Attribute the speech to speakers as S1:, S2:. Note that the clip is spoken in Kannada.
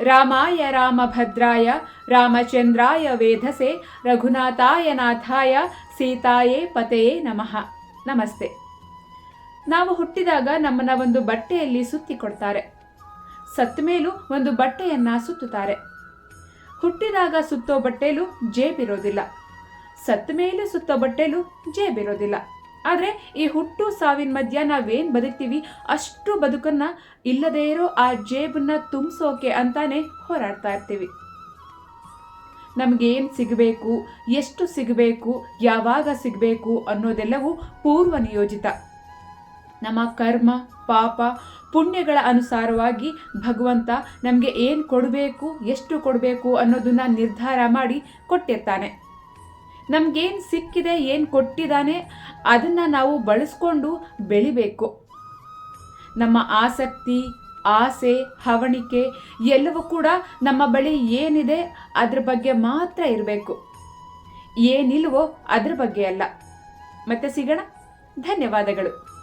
S1: ರಾಮಾಯ ರಾಮಭದ್ರಾಯ, ರಾಮಚಂದ್ರಾಯ ವೇಧಸೆ, ರಘುನಾಥಾಯ ನಾಥಾಯ, ಸೀತಾಯೇ ಪತೆಯೇ ನಮಃ. ನಮಸ್ತೆ. ನಾವು ಹುಟ್ಟಿದಾಗ ನಮ್ಮನ್ನ ಒಂದು ಬಟ್ಟೆಯಲ್ಲಿ ಸುತ್ತಿ ಕೊಡ್ತಾರೆ. ಸತ್ತ ಮೇಲೂ ಒಂದು ಬಟ್ಟೆಯನ್ನು ಸುತ್ತುತ್ತಾರೆ. ಹುಟ್ಟಿದಾಗ ಸುತ್ತೋ ಬಟ್ಟೆಲು ಜೇಬಿರೋದಿಲ್ಲ. ಸತ್ತ ಮೇಲೂ ಸುತ್ತೋ ಬಟ್ಟೆಲು ಜೇಬಿರೋದಿಲ್ಲ. ಆದರೆ ಈ ಹುಟ್ಟು ಸಾವಿನ ಮಧ್ಯ ನಾವೇನು ಬದುಕ್ತೀವಿ? ಅಷ್ಟು ಬದುಕನ್ನ ಇಲ್ಲದೇ ಇರೋ ಆ ಜೇಬನ್ನ ತುಂಬಿಸೋಕೆ ಅಂತಾನೆ ಹೋರಾಡ್ತಾ ಇರ್ತೀವಿ. ನಮಗೇನು ಸಿಗಬೇಕು? ಎಷ್ಟು ಸಿಗಬೇಕು? ಯಾವಾಗ ಸಿಗಬೇಕು ಅನ್ನೋದೆಲ್ಲವೂ ಪೂರ್ವ ನಿಯೋಜಿತ. ನಮ್ಮ ಕರ್ಮ, ಪಾಪ, ಪುಣ್ಯಗಳ ಅನುಸಾರವಾಗಿ ಭಗವಂತ ನಮಗೆ ಏನು ಕೊಡಬೇಕು, ಎಷ್ಟು ಕೊಡಬೇಕು ಅನ್ನೋದನ್ನು ನಿರ್ಧಾರ ಮಾಡಿ ಕೊಟ್ಟಿರ್ತಾನೆ. ನಮಗೇನು ಸಿಕ್ಕಿದೆ, ಏನು ಕೊಟ್ಟಿದ್ದಾನೆ, ಅದನ್ನು ನಾವು ಬಳಸ್ಕೊಂಡು ಬೆಳಿಬೇಕು. ನಮ್ಮ ಆಸಕ್ತಿ, ಆಸೆ, ಹವಣಿಕೆ ಎಲ್ಲವೂ ಕೂಡ ನಮ್ಮ ಬಳಿ ಏನಿದೆ, ಅದ್ರ ಬಗ್ಗೆ ಮಾತ್ರ ಇರಬೇಕು. ಏನಿಲ್ವೋ ಅದ್ರ ಬಗ್ಗೆ ಅಲ್ಲ. ಮತ್ತೆ ಸಿಗೋಣ? ಧನ್ಯವಾದಗಳು.